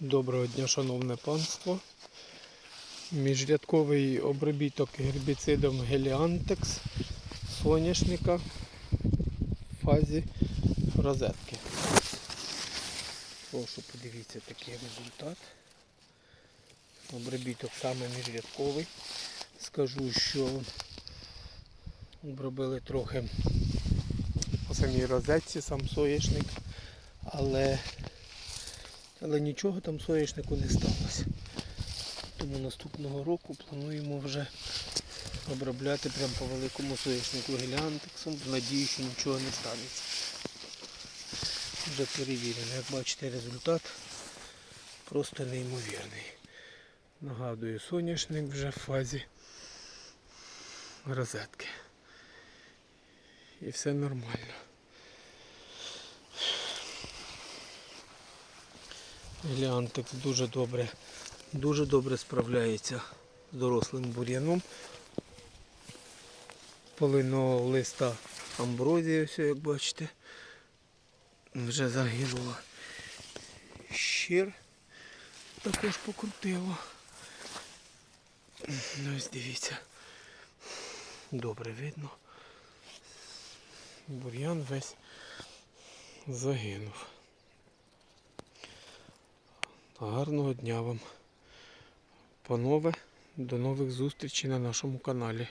Доброго дня, шановне панство. Міжрядковий обробіток гербіцидом Геліантекс соняшника в фазі розетки. Прошу подивіться такий результат. Обробіток саме міжрядковий. Скажу, що обробили трохи по самій розетці сам соняшник, але але нічого там соняшнику не сталося. Тому наступного року плануємо вже обробляти прямо по великому соняшнику геліантексом. В надії, що нічого не станеться. Вже перевірено. Як бачите, результат просто неймовірний. Нагадую, соняшник вже в фазі розетки. І все нормально. Геліантекс дуже добре, дуже добре справляється з дорослим бур'яном. Полиного листа амброзія, ось як бачите, вже загинула. Щир також покрутило. Ну, Ось дивіться. Добре видно. Бур'ян весь загинув. Гарного дня вам, панове. До нових зустрічей на нашому каналі.